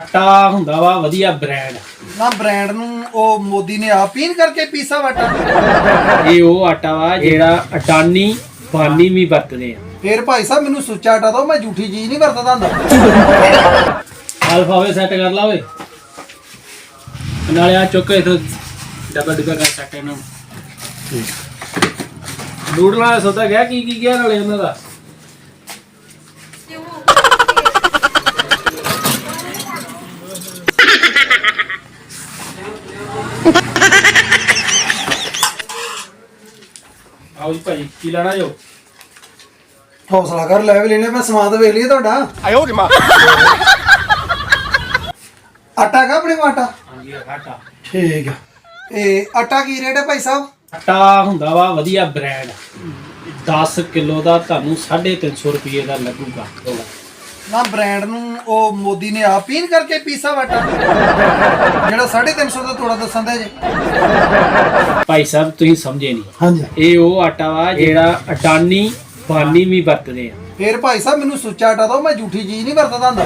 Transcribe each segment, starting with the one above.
ਆਟਾ ਹੁੰਦਾ ਵਾ ਵਧੀਆ ਬ੍ਰਾਂਡ ਨਾ ਬ੍ਰਾਂਡ ਨੂੰ ਉਹ ਮੋਦੀ ਨੇ ਆਪ ਹੀ ਕਰਕੇ ਪੀਸਾ ਵਟਾ ਇਹ ਉਹ ਆਟਾ ਵਾ ਜਿਹੜਾ ਅਟਾਨੀ ਬਾਨੀ ਵੀ ਵਰਤਦੇ ਆ। ਫੇਰ ਭਾਈ ਸਾਹਿਬ ਮੈਨੂੰ ਸੁੱਚਾ ਆਟਾ ਦਿਓ ਮੈਂ ਝੂਠੀ ਚੀਜ਼ ਨਹੀਂ ਵਰਤਦਾ ਹੁੰਦਾ। ਅਲਫਾਵੇ ਸੈੱਟ ਕਰ ਲਾ ਓਏ। ਨਾਲੇ ਆ ਚੁੱਕ ਇਥੋਂ ਡੱਬਾ ਡੱਬਾ ਕਰ ਸੈੱਟ ਇਹਨਾਂ। ਨੂੰ ਨੂਡਲਾਂ ਦਾ ਸੌਦਾ ਗਿਆ ਕੀ ਕੀ ਗਿਆ ਨਾਲੇ ਉਹਨਾਂ ਦਾ? ਆਓ ਜੀ ਭਾਈ ਕੀ ਲੈਣਾ ਜੋ? ਹੌਸਲਾ ਕਰ ਲੈ ਵੀ ਲੈਣੇ ਮੈਂ ਸਮਾਨ ਤਾਂ ਵੇਖ ਲਈ ਤੁਹਾਡਾ। ਆਇਓ ਜਮਾ ਆਟਾ ਕਾ ਆਪਣੇ ਕੋਲ ਆਟਾ? ਹਾਂਜੀ ਆਟਾ। ਠੀਕ ਆ। ਇਹ ਆਟਾ ਕੀ ਰੇਟ ਹੈ ਭਾਈ ਸਾਹਿਬ? ਆਟਾ ਹੁੰਦਾ ਵਾ ਵਧੀਆ ਬ੍ਰਾਂਡ। 10 ਕਿਲੋ ਦਾ ਤੁਹਾਨੂੰ 350 ਰੁਪਏ ਦਾ ਲੱਗੂਗਾ। ਨਾ ਬ੍ਰਾਂਡ ਨੂੰ ਉਹ ਮੋਦੀ ਨੇ ਆਪ ਹੀ ਕਰਕੇ ਪੀਸਾ ਵਟਾ। ਜਿਹੜਾ 350 ਦਾ ਥੋੜਾ ਦੱਸਣ ਦੇ ਜੇ। ਭਾਈ ਸਾਹਿਬ ਤੁਸੀਂ ਸਮਝੇ ਨਹੀਂ ਹਾਂਜੀ। ਇਹ ਉਹ ਆਟਾ ਵਾ ਜਿਹੜਾ ਅਟਾਨੀ ਬਾਨੀ ਵੀ ਵਰਤਦੇ ਆ। ਫੇਰ ਭਾਈ ਸਾਹਿਬ ਮੈਨੂੰ ਸੁੱਚਾ ਆਟਾ ਦਿਓ ਮੈਂ ਝੂਠੀ ਚੀਜ਼ ਨਹੀਂ ਵਰਤਦਾ ਹੁੰਦਾ।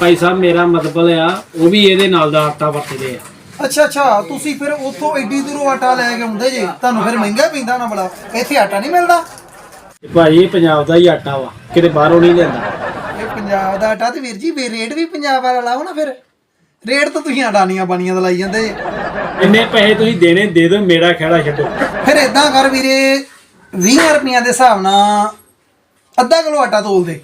ਭਾਈ ਸਾਹਿਬ ਮੇਰਾ ਮਤਲਬ ਆ ਉਹ ਵੀ ਇਹਦੇ ਨਾਲ ਦਾ ਆਟਾ ਵਰਤਦੇ ਆ। ਅੱਛਾ ਅੱਛਾ ਤੁਸੀਂ ਫਿਰ ਉੱਥੋਂ ਐਡੀ ਦੂਰੋਂ ਆਟਾ ਲੈ ਕੇ ਆਉਂਦੇ ਜੇ ਤੁਹਾਨੂੰ ਫਿਰ ਮਹਿੰਗਾ ਪੈਂਦਾ ਨਾ ਬੜਾ। ਇੱਥੇ ਆਟਾ ਨਹੀਂ ਮਿਲਦਾ। ਭਾਈ ਇਹ ਪੰਜਾਬ ਦਾ ਹੀ ਆਟਾ ਵਾ ਕਿਤੇ ਬਾਹਰੋਂ ਨਹੀਂ ਲੈਂਦਾ ਇਹ ਪੰਜਾਬ ਦਾ ਆਟਾ ਤੇ ਵੀਰ ਜੀ ਵੀ ਰੇਟ ਵੀ ਪੰਜਾਬ ਵਾਲਾ ਲਾਓ ਨਾ ਫਿਰ। ਰੇਟ ਤਾਂ ਤੁਸੀਂ ਅਡਾਨੀਆਂ ਬਾਨੀਆਂ ਦਾ ਲਾਈ ਜਾਂਦੇ। ਜੇ ਇੰਨੇ ਪੈਸੇ ਤੁਸੀਂ ਦੇਣੇ ਦੇ ਦਿਓ ਮੇਰਾ ਖਹਿੜਾ ਛੱਡੋ। ਫਿਰ ਇਦਾਂ ਕਰ ਵੀਰੇ 20 ਰੁਪਈਆਂ ਦੇ ਹਿਸਾਬ ਨਾਲ ਅੱਧਾ ਕਿਲੋ ਆਟਾ ਤੋਲ ਦੇ।